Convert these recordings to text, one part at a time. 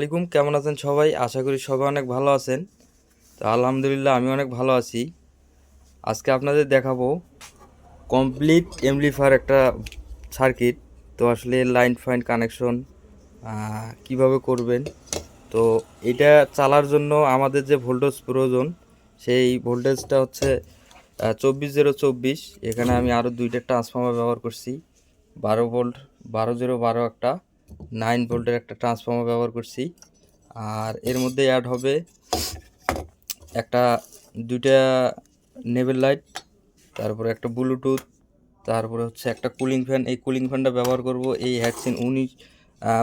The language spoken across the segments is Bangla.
আলাইকুম, কেমন আছেন সবাই? আশা করি সবাই অনেক ভালো আছেন। তো আলহামদুলিল্লাহ আমি অনেক ভালো আছি। আজকে আপনাদের দেখাবো কমপ্লিট এমলিফার একটা সার্কিট তো আসলে লাইন ফাইন কানেকশন কীভাবে করবেন? তো এটা চালার জন্য আমাদের যে ভোল্টেজ প্রয়োজন, সেই ভোল্টেজটা হচ্ছে চব্বিশ জিরো চব্বিশ। এখানে আমি আরও দুইটা ট্রান্সফর্মার ব্যবহার করছি। বারো ভোল্ট বারো জিরো বারো একটা। নাইন ভোল্টের একটা ট্রান্সফর্মার ব্যবহার করছি। আর এর মধ্যে অ্যাড হবে একটা দুইটা নেভেল লাইট তারপরে একটা ব্লুটুথ তারপরে হচ্ছে একটা কুলিং ফ্যান এই কুলিং ফ্যানটা ব্যবহার করব এই হ্যাকসিন উনিশ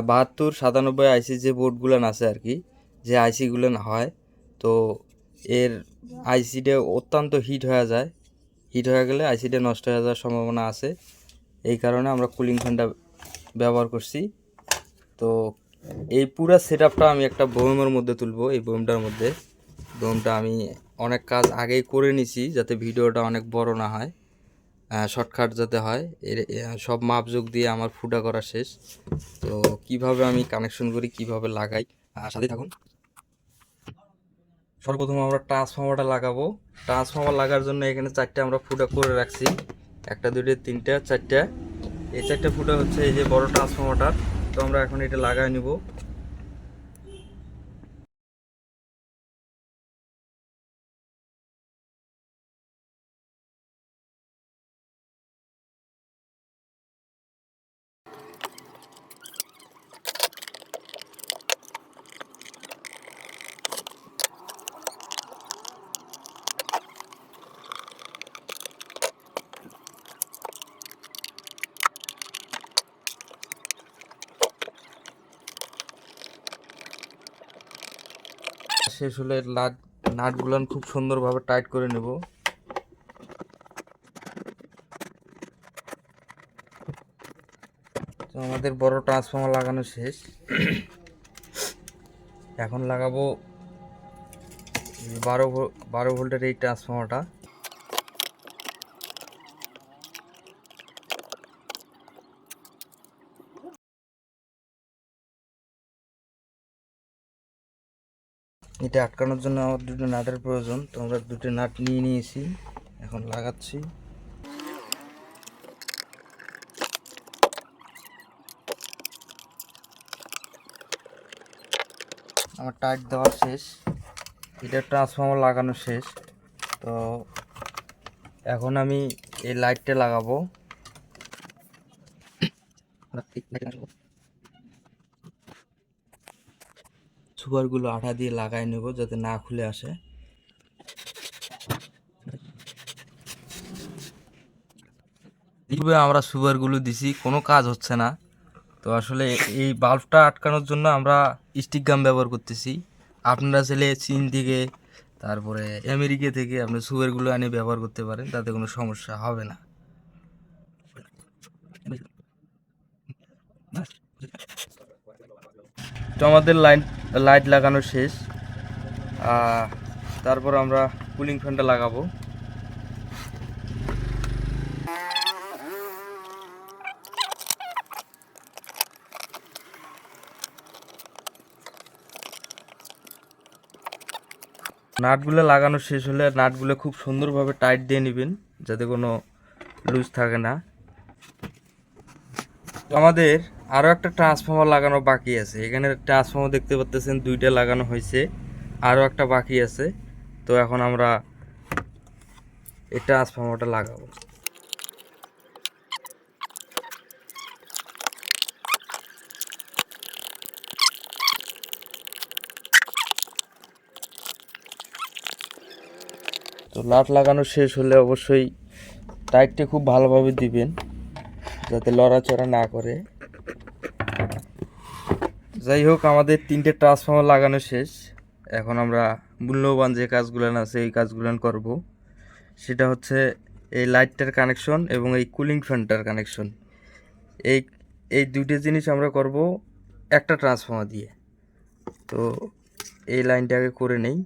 বাহাত্তর, সাতানব্বই আইসি যে বোর্ডগুলো আছে আর কি, যে আইসিগুলো হয়। তো এর আইসিটা অত্যন্ত হিট হয়ে যায়। হিট হয়ে গেলে আইসিটা নষ্ট হয়ে যাওয়ার সম্ভাবনা আছে। এই কারণে আমরা কুলিং ফ্যানটা ব্যবহার করছি। তো এই পুরো সেট আমি একটা বোমের মধ্যে তুলবো, এই বোমটার মধ্যে। বোমটা আমি অনেক কাজ আগেই করে নিছি যাতে ভিডিওটা অনেক বড় না হয় শর্টকাট যাতে হয়। এর সব মাপযোগ দিয়ে আমার ফুটা করা শেষ। তো কীভাবে আমি কানেকশন করি, কীভাবে লাগাই? সাথে থাকুন। সর্বপ্রথম আমরা ট্রান্সফর্মারটা লাগাবো। ট্রান্সফর্মার লাগার জন্য এখানে চারটে আমরা ফুটা করে রাখছি। একটা দুটো তিনটা, চারটা। এই চারটে ফুটা হচ্ছে এই যে বড় ট্রান্সফর্মারটার তো আমরা এখন এটা লাগাই নিব। শেষ হলে নাট নাটগুলান খুব সুন্দরভাবে টাইট করে নেব। তো আমাদের বড় ট্রান্সফর্মার লাগানো শেষ। এখন লাগাবো বারো বারো ভোল্টের এই ট্রান্সফর্মারটা এটা আটকানোর জন্য আমার দুটো নাটের প্রয়োজন। তো আমরা দুটো নাট নিয়ে নিয়েছি। এখন লাগাচ্ছি। আমার টাইট দেওয়া শেষ। এটা ট্রান্সফর্মার লাগানো শেষ। তো এখন আমি এই লাইটটা লাগাবো। সুপারগুলো আঠা দিয়ে লাগাই নেব যাতে না খুলে আসে। এইভাবে আমরা সুপারগুলো দিছি, কোনো কাজ হচ্ছে না। তো আসলে এই বাল্বটা আটকানোর জন্য আমরা স্টিক গাম ব্যবহার করতেছি। আপনারা ছেলে চীন থেকে, তারপরে আমেরিকা থেকে আপনি সুপারগুলো আনি ব্যবহার করতে পারেন, তাতে কোনো সমস্যা হবে না। তো আমাদের লাইট লাইট লাগানো শেষ। তারপর আমরা কুলিং ফ্যানটা লাগাবো। নাটগুলো লাগানো শেষ হলে নাটগুলো খুব সুন্দরভাবে টাইট দিয়ে নেবেন, যাতে কোনো লুজ থাকে না। আমাদের আরও একটা ট্রান্সফর্মার লাগানো বাকি আছে। এখানে ট্রান্সফর্মার দেখতে পাচ্ছেন দুইটা লাগানো হয়েছে আরও একটা বাকি আছে। তো এখন আমরা এই ট্রান্সফর্মারটা লাগাবো। তো লাট লাগানো শেষ হলে অবশ্যই টাইটটা খুব ভালোভাবে দিবেন। যাতে লড়াচড়া না করে। যাই হোক, আমাদের তিনটে ট্রান্সফর্মার লাগানো শেষ। এখন আমরা মূল্যবান যে কাজগুলো আছে এই কাজগুলো করব। সেটা হচ্ছে এই লাইটটার কানেকশন এবং এই কুলিং ফ্যানটার কানেকশন এই এই দুইটা জিনিস আমরা করব একটা ট্রান্সফর্মার দিয়ে। তো এই লাইনটাকে করে নেই।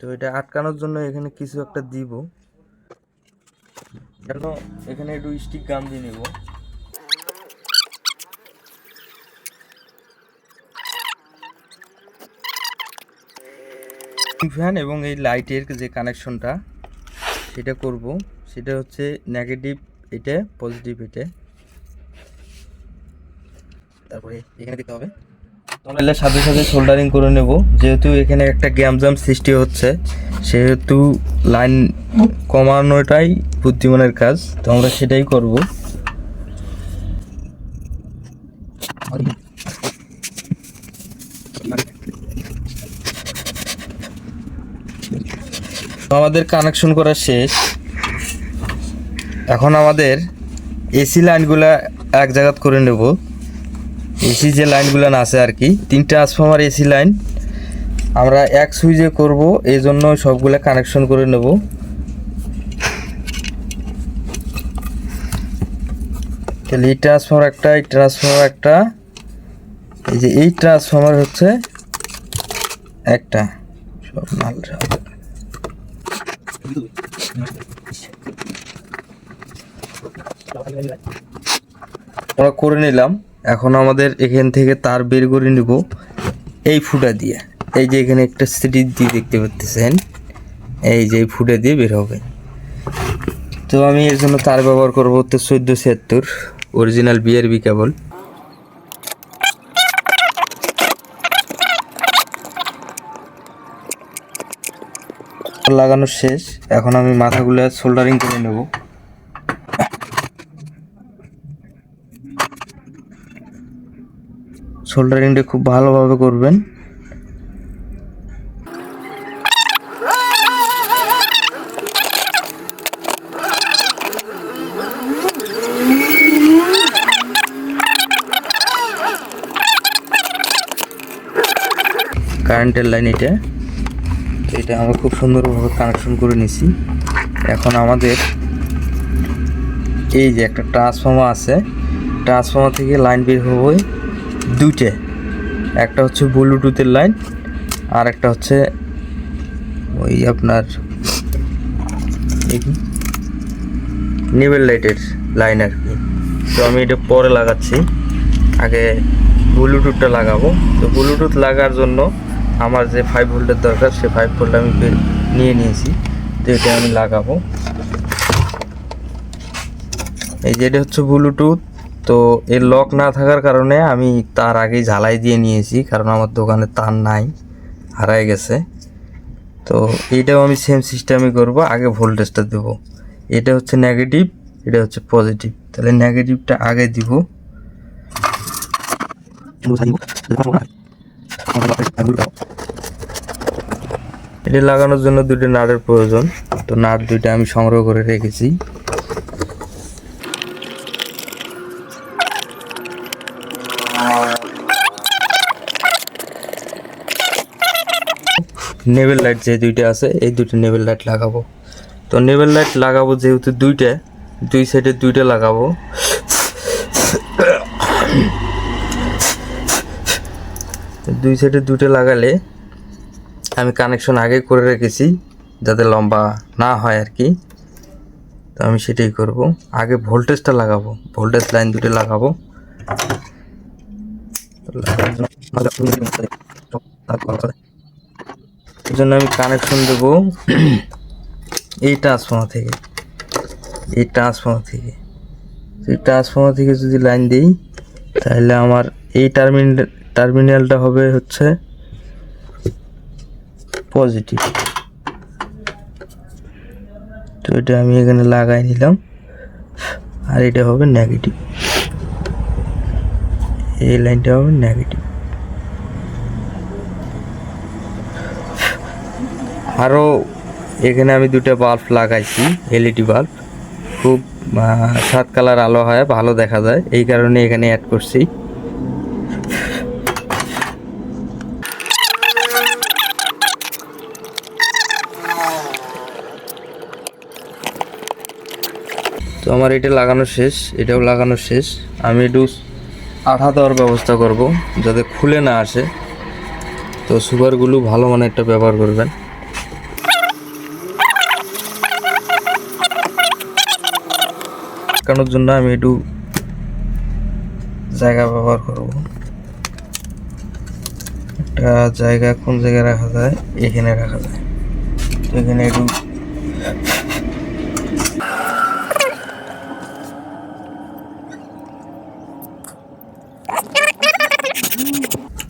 তো এটা আটকানোর জন্য এখানে কিছু একটা দিব। জন্য এখানে একটু স্টিক গাম দিয়ে নেব। ফ্যান এবং এই লাইটের যে কানেকশনটা সেটা করব। সেটা হচ্ছে নেগেটিভ এটা পজিটিভ এটা। তারপরে এখানে দিতে হবে। তাহলে সাথে সাথে সোল্ডারিং করে নেব। যেহেতু এখানে একটা গ্যামজাম সৃষ্টি হচ্ছে, সেহেতু লাইন কমানোটাই বুদ্ধিমানের কাজ। তো আমরা সেটাই করব। আমাদের কানেকশন করা শেষ। এখন আমাদের এসি লাইনগুলা এক জায়গাত করে নেব। এসি যে লাইনগুলো আছে আর কি, তিনটা ট্রান্সফর্মার এসি লাইন। আমরা এক সুইচে করব এই জন্য সবগুলো কানেকশন করে নেব। তাহলে এই ট্রান্সফর্মার একটা, এই ট্রান্সফর্মার একটা। এই যে এই ট্রান্সফর্মার হচ্ছে একটা। সব মাল। আমরা করে নিলাম। এখন আমাদের এখান থেকে তার বের করে নিব এই ফুটা দিয়ে। এই যে এখানে একটা সিটি দিয়ে দেখতে পাচ্ছেন এই যে এই ফুটা দিয়ে বের হবে। তো আমি এর জন্য তার ব্যবহার করব হচ্ছে চোদ্দ ছিয়াত্তর অরিজিনাল বিআরবি কেবল লাগানো শেষ, এখন আমি মাথাগুলো সোল্ডারিং করে নেব। সোল্ডারিংটা খুব ভালোভাবে করবেন। কারেন্টের লাইন এটা। এটা আমরা খুব সুন্দরভাবে কানেকশন করে নিছি। এখন আমাদের এই যে একটা ট্রান্সফর্মার আছে ট্রান্সফর্মার থেকে লাইন বের হবে। দুইটে। একটা হচ্ছে ব্লুটুথের লাইন আর একটা হচ্ছে ওই আপনার নিবেল লাইটের লাইন আর কি। তো আমি এটা পরে লাগাচ্ছি। আগে ব্লুটুথটা লাগাবো। তো ব্লুটুথ লাগার জন্য আমার যে ফাইভ ভোল্টের দরকার, সে ফাইভ ভোল্ট আমি নিয়ে নিয়েছি। তো এটা আমি লাগাবো। এই যে এটা হচ্ছে ব্লুটুথ তো এর লক না থাকার কারণে আমি তার আগেই ঝালাই দিয়ে নিয়েছি, কারণ আমার দোকানে তার নাই হারায় গেছে। তো এইটাও আমি সেম সিস্টেমই করব, আগে ভোল্টেজটা দেব। এটা হচ্ছে নেগেটিভ এটা হচ্ছে পজিটিভ তাহলে নেগেটিভটা আগে দিব। এটা লাগানোর জন্য দুটো নাটের প্রয়োজন। তো নাট দুইটা আমি সংগ্রহ করে রেখেছি। নেভেল লাইট যে দুইটা আছে, এই দুইটা নেভেল লাইট লাগাবো। তো নেভেল লাইট লাগাবো যেহেতু দুইটা, দুই সাইডে দুইটা লাগাবো। দুই সাইডে দুইটা লাগালে আমি কানেকশন আগে করে রেখেছি, যাতে লম্বা না হয় আর কি। তো আমি সেটাই করব। আগে ভোল্টেজটা লাগাবো, ভোল্টেজ লাইন দুটো লাগাবো। জন্য আমি কানেকশন দেব। এই ট্রান্সফর্মার থেকে। এই ট্রান্সফর্মার থেকে। এই ট্রান্সফর্মার থেকে যদি লাইন দিই, তাহলে আমার এই টার্মিনাল টার্মিনালটা হবে হচ্ছে পজিটিভ তো এটা আমি এখানে লাগাই নিলাম। আর এটা হবে নেগেটিভ এই লাইনটা হবে নেগেটিভ আরও এখানে আমি দুটো বাল্ব লাগাইছি এলইডি বাল্ব। খুব সাত কালার আলো হয়, ভালো দেখা যায়। এই কারণে এখানে অ্যাড করছি। তো আমার এটা লাগানো শেষ, এটাও লাগানো শেষ। আমি একটু আঠা দেওয়ার ব্যবস্থা করব, যাতে খুলে না আসে। তো সুপারগুলো ভালো মানে একটা ব্যবহার করবেন। আটকানোর জন্য আমি একটু জায়গা ব্যবহার করব। একটা জায়গা কোন জায়গায় রাখা যায়? এখানে রাখা যায়। তো এখানে একটু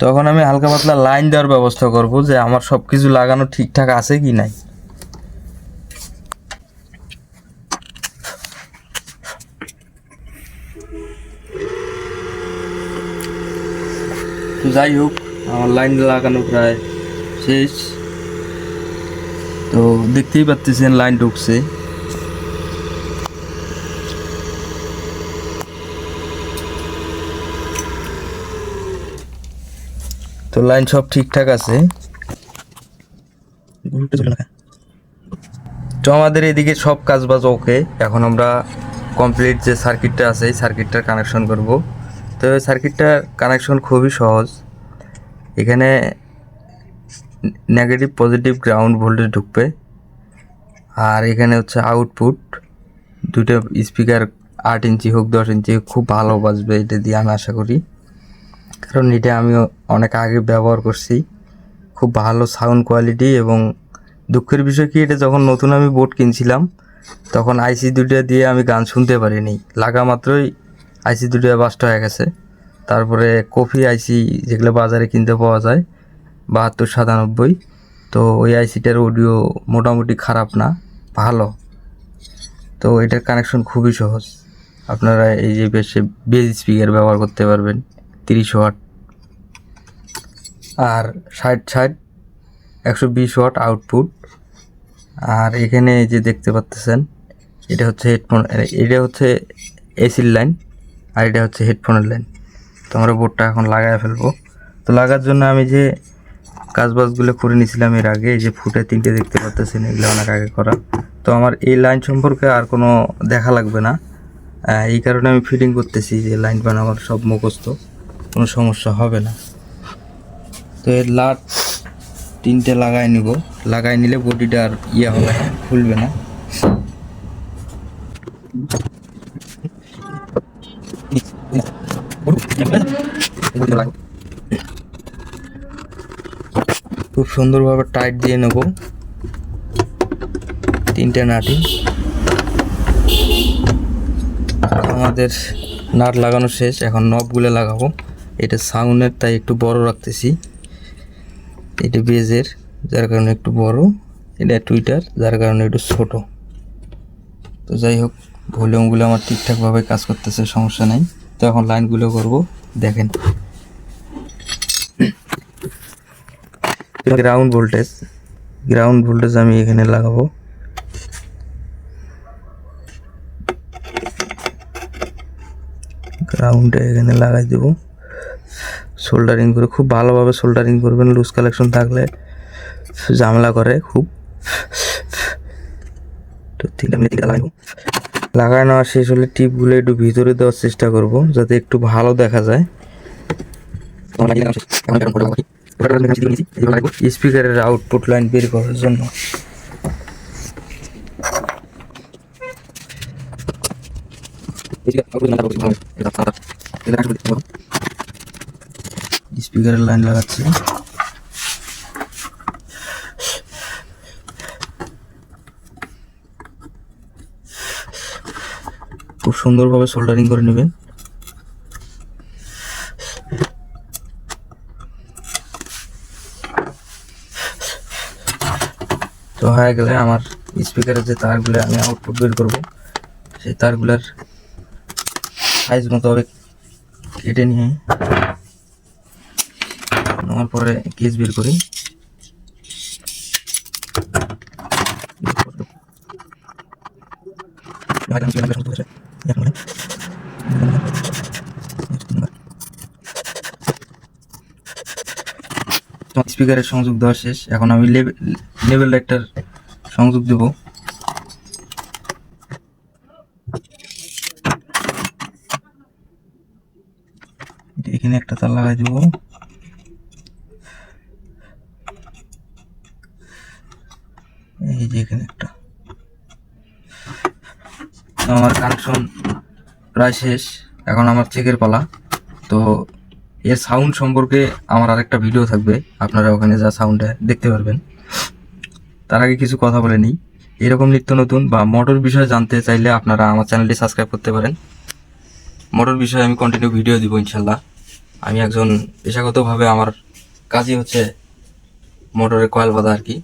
তখন আমি হালকা পাতলা লাইন দেওয়ার ব্যবস্থা করব যে আমার সব কিছু লাগানো ঠিকঠাক আছে কি নাই। তো যাই হোক, আমার লাইন লাগানো প্রায় শেষ। তো দেখতেই পাচ্ছেন লাইন ঢুকছে। তো লাইন সব ঠিকঠাক আছে? তো আমাদের এদিকে সব কাজ বাজ ওকে এখন আমরা কমপ্লিট যে সার্কিটটা আছে সার্কিটটার কানেকশন করব। তো সার্কিটটার কানেকশন খুবই সহজ। এখানে নেগেটিভ পজিটিভ গ্রাউন্ড ভোল্টেজ ঢুকবে। আর এখানে হচ্ছে আউটপুট দুটো স্পিকার আট ইঞ্চি হোক, দশ ইঞ্চি হোক, খুব ভালো বাজবে এটা দিয়ে আমি আশা করি। কারণ এটা আমি অনেক আগে ব্যবহার করছি। খুব ভালো সাউন্ড কোয়ালিটি এবং দুঃখের বিষয় কি, এটা যখন নতুন আমি বোর্ড কিনছিলাম, তখন আইসি দুটো দিয়ে আমি গান শুনতে পারিনি। লাগা মাত্রই আইসি দুটো বাস্ট হয়ে গেছে। তারপরে কফি আইসি যেগুলো বাজারে কিনতে পাওয়া যায়, বাহাত্তর সাতানব্বই। তো ওই আইসিটার অডিও মোটামুটি খারাপ না, ভালো। তো এটার কানেকশন খুবই সহজ। আপনারা এই যে বেশ বেজ স্পিকার ব্যবহার করতে পারবেন, তিরিশ ওয়াট। আর ষাট ষাট, একশো বিশ ওয়াট আউটপুট আর এখানে যে দেখতে পাচ্তেছেন এটা হচ্ছে হেডফোন এটা হচ্ছে এসির লাইন আর এটা হচ্ছে হেডফোনের লাইন তো আমরা বোর্ডটা এখন লাগায় ফেলব। তো লাগার জন্য আমি যে কাজবাজগুলো করে নিয়েছিলাম এর আগে যে ফুটে তিনটে দেখতে পাচ্তেছেন এগুলো অনেক আগে করা। তো আমার এই লাইন সম্পর্কে আর কোনো দেখা লাগবে না। এই কারণে আমি ফিটিং করতেছি যে লাইন বানাবার সব মুখস্থ। কোনো সমস্যা হবে না। তো এর লাট তিনটে লাগাই নিব। লাগাই নিলে বডিটা আর ইয়ে হবে না খুলবে না। খুব সুন্দরভাবে টাইট দিয়ে নেব। তিনটে নাটি। আমাদের নাট লাগানো শেষ, এখন নবগুলো লাগাবো। এটা সাউন্ডের, তাই একটু বড় রাখতেছি। এটা বেজের, যার কারণে একটু বড়। এটা টুইটার, যার কারণে একটু ছোট। তো যাই হোক, ভলিউমগুলো আমার ঠিকঠাকভাবে কাজ করতেছে, সমস্যা নাই। তো এখন লাইনগুলো করব, দেখেন। গ্রাউন্ড ভোল্টেজ গ্রাউন্ড ভোল্টেজ আমি এখানে লাগাবো। গ্রাউন্ডে এখানে লাগাই দেবো। সোল্ডারিং করে খুব ভালোভাবে সোল্ডারিং করবেন লুজ কালেকশন থাকলে ঝামেলা করে খুব। তো তিনটা মিনিট লাগাইব লাগানো শেষ হলে টিপগুলো একটু ভিতরে দেওয়ার চেষ্টা করব, যাতে একটু ভালো দেখা যায়। স্পিকারের আউটপুট লাইন বের করার জন্য। স্পিকারের লাইন লাগাচ্ছি। খুব সুন্দরভাবে সোল্ডারিং করে নেবেন হয়ে গেলে আমার স্পিকারের যে তারগুলো আমি আউটপুট বের করব, সেই তারগুলার সাইজ মতো হবে কেটে নিয়ে নেওয়ার পরে কেস বের করি। স্পিকারের সংযোগ দেওয়া শেষ। এখন আমি লেভেল লাইটটার সংযোগ দেব। এখানে একটা তার লাগাই দেব। এই যে এখানে একটা। আমার কানেকশন প্রায় শেষ, এখন আমার চেকের পালা। তো এর সাউন্ড সম্পর্কে আমার আরেকটা ভিডিও থাকবে, আপনারা ওখানে যা সাউন্ডে দেখতে পারবেন। তার আগে কিছু কথা বলে নিই। এরকম নিত্য নতুন বা মোটর বিষয়ে জানতে চাইলে আপনারা আমার চ্যানেলটি সাবস্ক্রাইব করতে পারেন। মোটর বিষয়ে আমি কন্টিনিউ ভিডিও দিব ইনশাল্লাহ আমি একজন পেশাগতভাবে আমার কাজই হচ্ছে মোটরের কয়েল বাঁধা আর কি।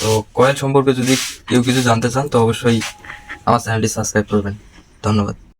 তো কয়েল সম্পর্কে যদি কেউ কিছু জানতে চান, তো অবশ্যই আমার চ্যানেলটি সাবস্ক্রাইব করবেন। ধন্যবাদ।